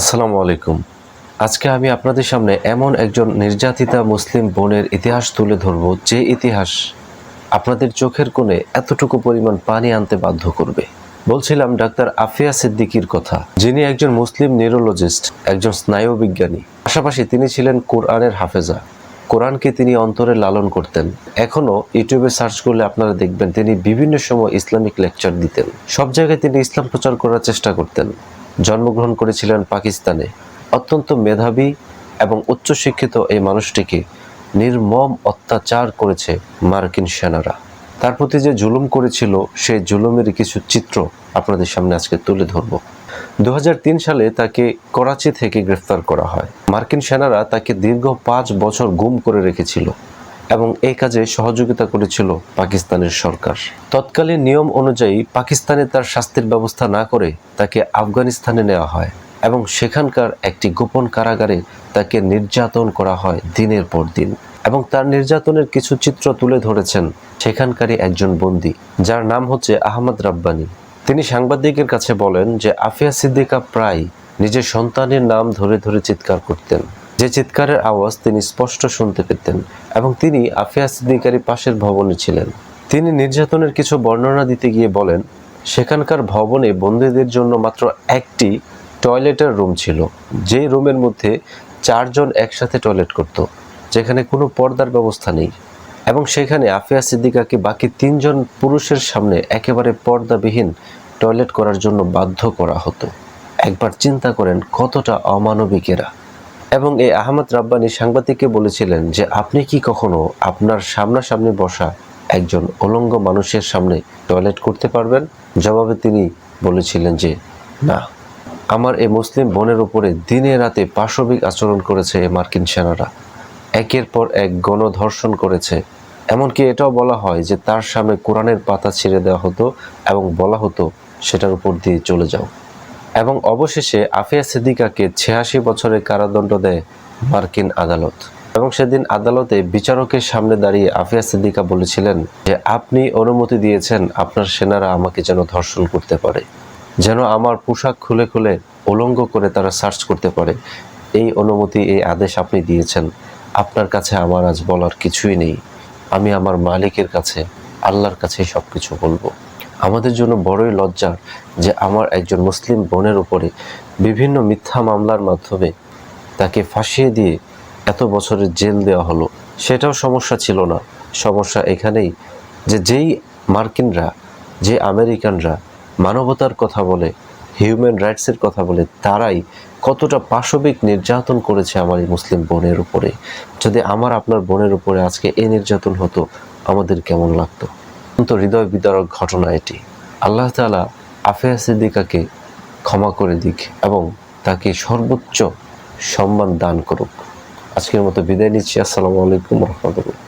আসসালামু আলাইকুম। আজকে আমি আপনাদের সামনে এমন একজন নির্যাতিতা মুসলিম বোনের ইতিহাস তুলে ধরব যে ইতিহাস আপনাদের চোখের কোণে এতটুকু পরিমাণ পানি আনতে বাধ্য করবে। বলছিলাম ডাক্তার আফিয়া সিদ্দিকির কথা, যিনি একজন মুসলিম নিউরোলজিস্ট, একজন স্নায়ুবিজ্ঞানী। পাশাপাশি তিনি ছিলেন কোরআনের হাফেজা। কোরআনকে তিনি অন্তরে লালন করতেন। এখনও ইউটিউবে সার্চ করলে আপনারা দেখবেন তিনি বিভিন্ন সময় ইসলামিক লেকচার দিতেন। সব জায়গায় তিনি ইসলাম প্রচার করার চেষ্টা করতেন। জন্মগ্রহণ করেছিলেন পাকিস্তানে। অত্যন্ত মেধাবী এবং উচ্চশিক্ষিত এই মানুষটিকে নির্মম অত্যাচার করেছে মার্কিন সেনারা। তার প্রতি যে জুলুম করেছিল, সেই জুলুমের কিছু চিত্র আপনাদের সামনে আজকে তুলে ধরব। দু হাজার তিন সালে তাকে করাচি থেকে গ্রেফতার করা হয়। মার্কিন সেনারা তাকে দীর্ঘ পাঁচ বছর গুম করে রেখেছিল। এবং এই কাজে সহযোগিতা করেছিল পাকিস্তানের সরকার। তৎকালীন নিয়ম অনুযায়ী পাকিস্তানে তার শাস্তির ব্যবস্থা না করে তাকে আফগানিস্তানে নেওয়া হয় এবং সেখানকার একটি গোপন কারাগারে তাকে নির্যাতন করা হয় দিনের পর দিন। এবং তার নির্যাতনের কিছু চিত্র তুলে ধরেছেন সেখানকারই একজন বন্দী, যার নাম হচ্ছে আহমদ রাব্বানি। তিনি সাংবাদিকের কাছে বলেন যে, আফিয়া সিদ্দিকা প্রায় নিজের সন্তানের নাম ধরে ধরে চিৎকার করতেন। যে চিৎকারের আওয়াজ তিনি স্পষ্ট শুনতে পেতেন এবং তিনি আফিয়া সিদ্দিকারই পাশের ভবনে ছিলেন। তিনি নির্যাতনের কিছু বর্ণনা দিতে গিয়ে বলেন, সেখানকার ভবনে বন্দীদের জন্য মাত্র একটি টয়লেটের রুম ছিল। যে রুমের মধ্যে চারজন একসাথে টয়লেট করত, যেখানে কোনো পর্দার ব্যবস্থা নেই। এবং সেখানে আফিয়া সিদ্দিকাকে বাকি তিনজন পুরুষের সামনে একেবারে পর্দাবিহীন টয়লেট করার জন্য বাধ্য করা হতো। একবার চিন্তা করেন কতটা অমানবিকেরা। এবং এই আহমদ রাব্বানি সাংবাদিককে বলেছিলেন যে, আপনি কি কখনো আপনার সামনাসামনি বসা একজন অলঙ্গ মানুষের সামনে টয়লেট করতে পারবেন? জবাবে তিনি বলেছিলেন যে, না। আমার এই মুসলিম বোনের উপরে দিনে রাতে পাশবিক আচরণ করেছে এই মার্কিন সেনারা। একের পর এক গণধর্ষণ করেছে। এমনকি এটাও বলা হয় যে, তার সামনে কোরআনের পাতা ছিঁড়ে দেওয়া হতো এবং বলা হতো, সেটার উপর দিয়ে চলে যাও। এবং অবশেষে আফিয়া সিদ্দিকাকে ছিয়াশি বছরের কারাদণ্ড দেয় মার্কিন আদালত। এবং সেদিন আদালতে বিচারকের সামনে দাঁড়িয়ে আফিয়া সিদ্দিকা বলেছিলেন যে, আপনি অনুমতি দিয়েছেন, আপনার সেনারা আমাকে যেন ধর্ষণ করতে পারে, যেন আমার পোশাক খুলে খুলে উলঙ্গ করে তারা সার্চ করতে পারে। এই অনুমতি, এই আদেশ আপনি দিয়েছেন, আপনার কাছে আমার আজ বলার কিছুই নেই। আমি আমার মালিকের কাছে, আল্লাহর কাছে সব কিছু বলব। আমাদের জন্য বড়ই লজ্জার যে আমার একজন মুসলিম বোনের উপরে বিভিন্ন মিথ্যা মামলার মাধ্যমে তাকে ফাঁসিয়ে দিয়ে এত বছরের জেল দেওয়া হলো। সেটাও সমস্যা ছিল না। সমস্যা এখানেই যে যেই মার্কিনরা, যে আমেরিকানরা মানবতার কথা বলে, হিউম্যান রাইটসের কথা বলে, তারাই কতটা পাশবিক নির্যাতন করেছে আমার এই মুসলিম বোনের উপরে। যদি আমার আপনার বোনের উপরে আজকে এ নির্যাতন হতো, আমাদের কেমন লাগতো? অত্যন্ত হৃদয় বিদারক ঘটনা এটি। আল্লাহ তালা আফিয়া সিদ্দিকাকে ক্ষমা করে দিক এবং তাকে সর্বোচ্চ সম্মান দান করুক। আজকের মতো বিদায় নিচ্ছি। আসসালামু আলাইকুম রহমতুল্লাহ।